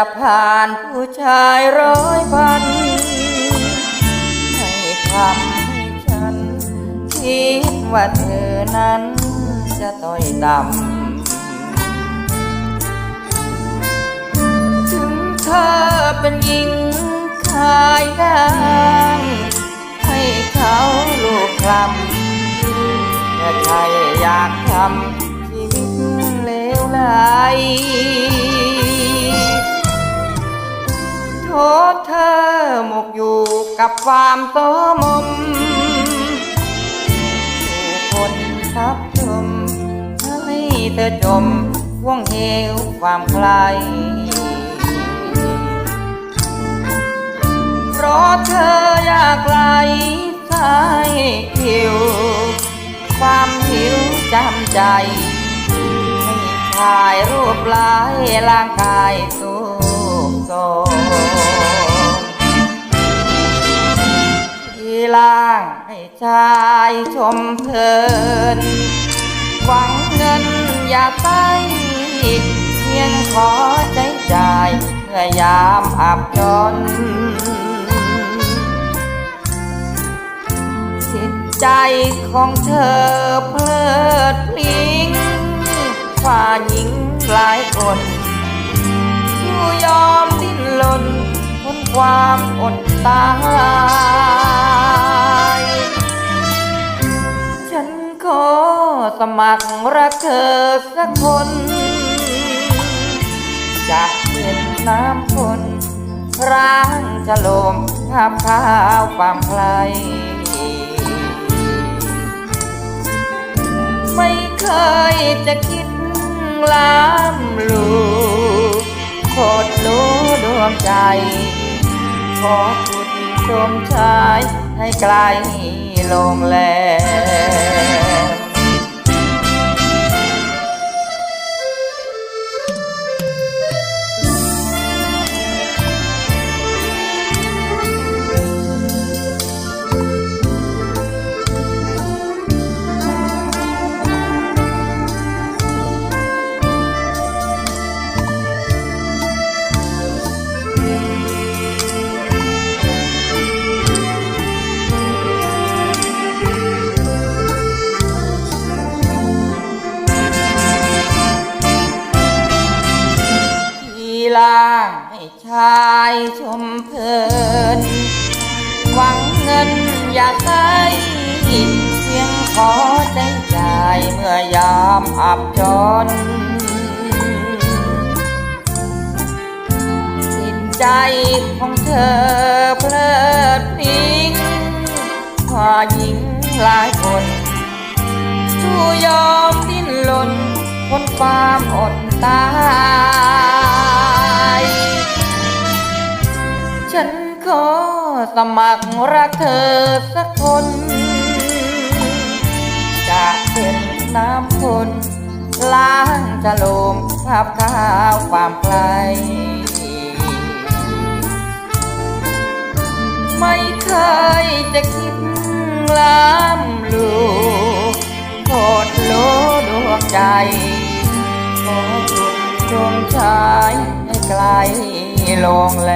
จะผ่านผู้ชายร้อยพันให้ทำให้ฉัน คิดว่าเธอนั้นจะต้อยต่ำ ถึงเธอเป็นหญิงขายได้ให้เขาลูกคลำแต่ใครอยากทำชีวิตเลวไหล ษเธอหมกอยู่กับความโตมมผู้คนทับชมให้เธอจมว่วงเหวความใคลเพราะเธออยากไหลสายหิว ความหิวจำใจให้ถ่ายรูปลายร่างกายสุกโท ล่างให้ชายชมเพลิน หวังเงินอย่าใส่เพียงขอใจจ่ายเมื่อยามอับจนจิตใจของเธอเพลิดพลิงฝ่าหญิงหลายคนผู้ยอมดิ้นรนทนความอดตาย อสมัครรักเธอสักคน จะเป็นน้ำคนร้างจะลมภาพข้าวความใครไม่เคยจะคิดล้ำลูโคตรรู้ดวงใจ ขอคุณชมชายให้ไกลลงแลางให้ชายชมเพลิน หวังเงินอยากได้เพียงขอใจจ่ายเมื่อยามอับจนจิตใจของเธอเพลิดพลิงพาหญิงหลายคนผู้ยอมดิ้นรนพ้นความอดตาย ขอสมัครรักเธอสักคน จะเป็นน้ำคนล้างจะลมภาพข้าวความไกลไม่เคยจะคิดล้ำลูโคตรโลดวงใจขอจุดดวงชายให้ไกลลงแล